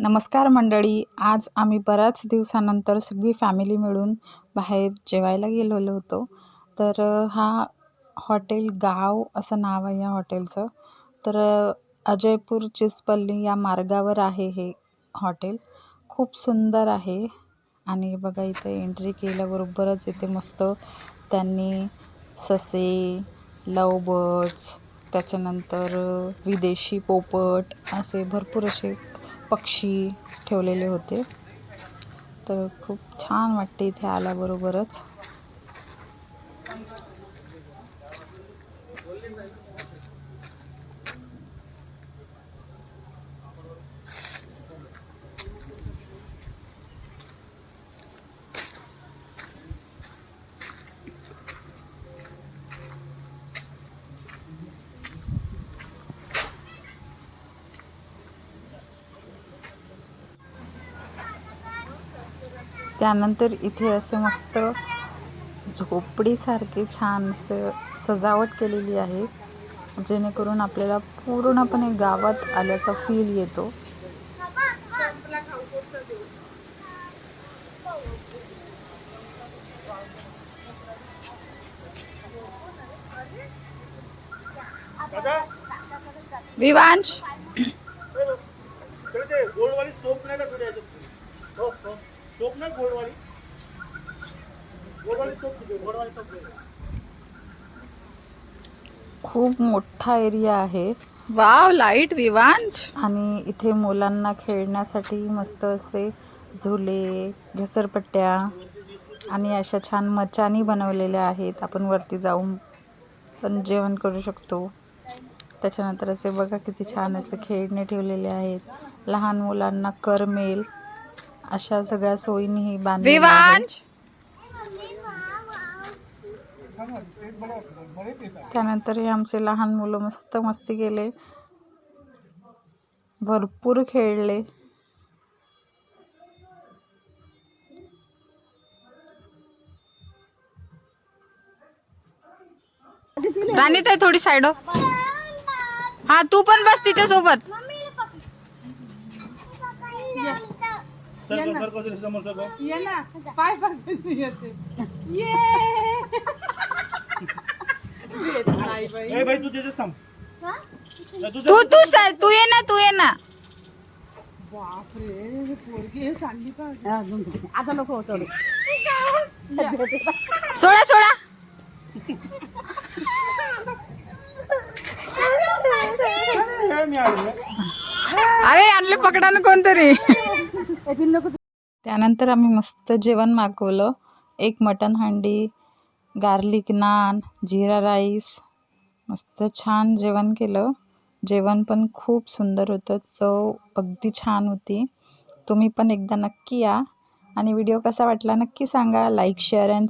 नमस्कार मंडळी आज आम्ही बऱ्याच दिवसानंतर सगळी फॅमिली मिळून बाहेर जेवायला गेलेलो होतो. तर हा हॉटेल गाव असं नाव आहे या हॉटेलचं. तर अजयपूर चिचपल्ली या मार्गावर आहे हे हॉटेल. खूप सुंदर आहे आणि बघा इथे एंट्री केल्याबरोबरच इथे मस्त त्यांनी ससे लव बर्ड्स त्याच्यानंतर विदेशी पोपट असे भरपूर असे पक्षी ठेवलेले होते. तर खूप छान वाटते इथे आल्याबरोबरच. त्यानंतर इथे असे मस्त झोपडीसारखे छान असं सजावट केलेली आहे जेणेकरून आपल्याला पूर्णपणे गावात आल्याचा फील येतो. विवांश. सोप नाही का नाही गोल्डवाली सोप कुठे? गोल्डवाली सोप कुठे? खूप मोठा एरिया आहे. वाव लाइट विवांश आणि इथे मुलांना खेळण्यासाठी मस्त असे झुले घसरपट्ट्या आणि अशा छान मचानी बनवलेल्या आहेत. आपण वरती जाऊन पण जेवण करू शकतो. त्याच्यानंतर असे बघा किती छान असे खेळणे ठेवलेले आहेत. लहान मुलांना करमेल. अशा सगळ्या सोयींनी विवांश त्यानंतर हे आमचे लहान मुलं मस्त मस्ती केले. भरपूर खेळले. राणी ताई थोडी साईड हो. हा तू पण बस तिच्या सोबत तू नाही, तू तू तू ये ना तू ये ना. सोडा सोडा. खेळ मी आलो अरे आणले पकडा ना कोणतरी. त्यानंतर आम्ही मस्त जेवण मागवलं. एक मटण हांडी गार्लिक नान जिरा राईस. मस्त छान जेवण केलं. जेवण पण खूप सुंदर होतं. चव अगदी छान होती. तुम्ही पण एकदा नक्की या. आणि व्हिडिओ कसा वाटला नक्की सांगा. Like share and